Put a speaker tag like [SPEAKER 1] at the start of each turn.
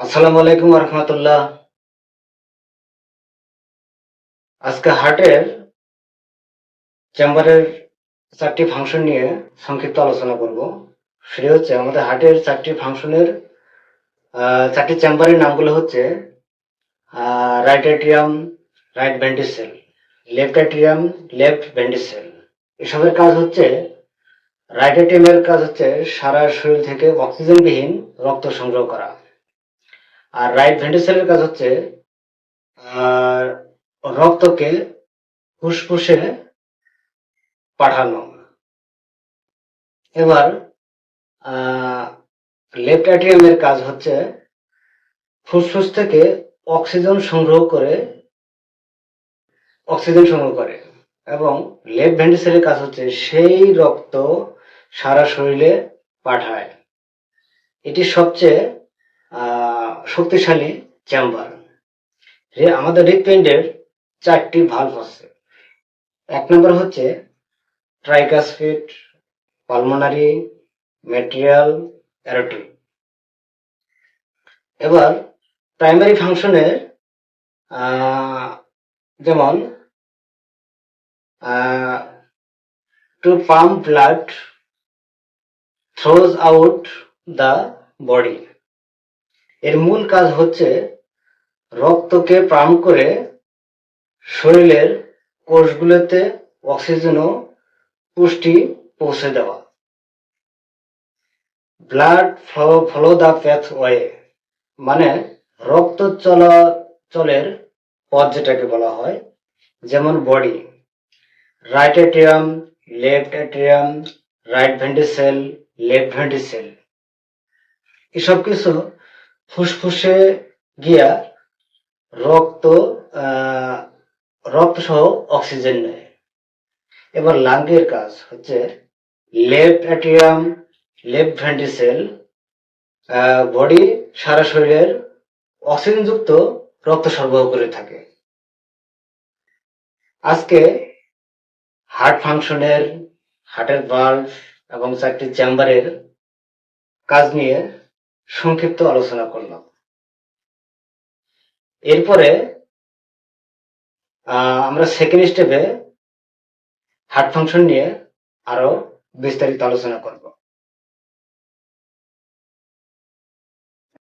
[SPEAKER 1] আসসালামু আলাইকুম রহমতুল্লাহ। আজকে হার্টের চেম্বারের চারটি ফাংশন নিয়ে সংক্ষিপ্ত আলোচনা করব। সেটি হচ্ছে আমাদের হার্টের চারটি ফাংশনের চারটি চেম্বারের নামগুলো হচ্ছে right atrium right ventricle left atrium left ventricle এসবের কাজ হচ্ছে রাইট এট্রিয়ামের কাজ হচ্ছে সারা শরীর থেকে অক্সিজেনবিহীন রক্ত সংগ্রহ করা। আর রাইট ভেন্টিসেলের কাজ হচ্ছে রক্তকে ফুসফুসে পাঠানো। এবার লেফট অ্যাট্রিয়ামের কাজ হচ্ছে ফুসফুস থেকে অক্সিজেন সংগ্রহ করে, অক্সিজেন সংগ্রহ করে। এবং লেফট ভেন্টিসেলের কাজ হচ্ছে সেই রক্ত সারা শরীরে পাঠায়। এটি সবচেয়ে শক্তিশালী চেম্বার আমাদের হৃদপিণ্ডের চারটি ভালভ আছে। এক নম্বর হচ্ছে ট্রাইকাসফিট পালমোনারি ম্যাটেরিয়াল অ্যারোটিক এবার প্রাইমারি ফাংশনের যেমন to pump blood throughout the body এর মূল কাজ হচ্ছে রক্তকে পাম্প করে শরীরের কোষগুলোতে অক্সিজেন ও পুষ্টি পৌঁছে দেওয়া। Blood flow follow the path way মানে রক্ত চলাচলের পথ যেটাকে বলা হয়, যেমন body right atrium left atrium right ventricle left ventricle এসব কিছু ফুসফুসে গিয়া রক্ত রক্ত সহ অক্সিজেন নেয়। এবার লাঙ্গের কাজ হচ্ছে left atrium left ventricle body সারা শরীরের অক্সিজেনযুক্ত রক্ত সরবরাহ করে থাকে। আজকে হার্ট ফাংশনের, হার্টের বাল্ব এবং চারটি চেম্বারের কাজ নিয়ে সংক্ষিপ্ত আলোচনা করলাম। এরপরে আমরা সেকেন্ড স্টেপে হার্ট ফাংশন নিয়ে আরও বিস্তারিত আলোচনা করব।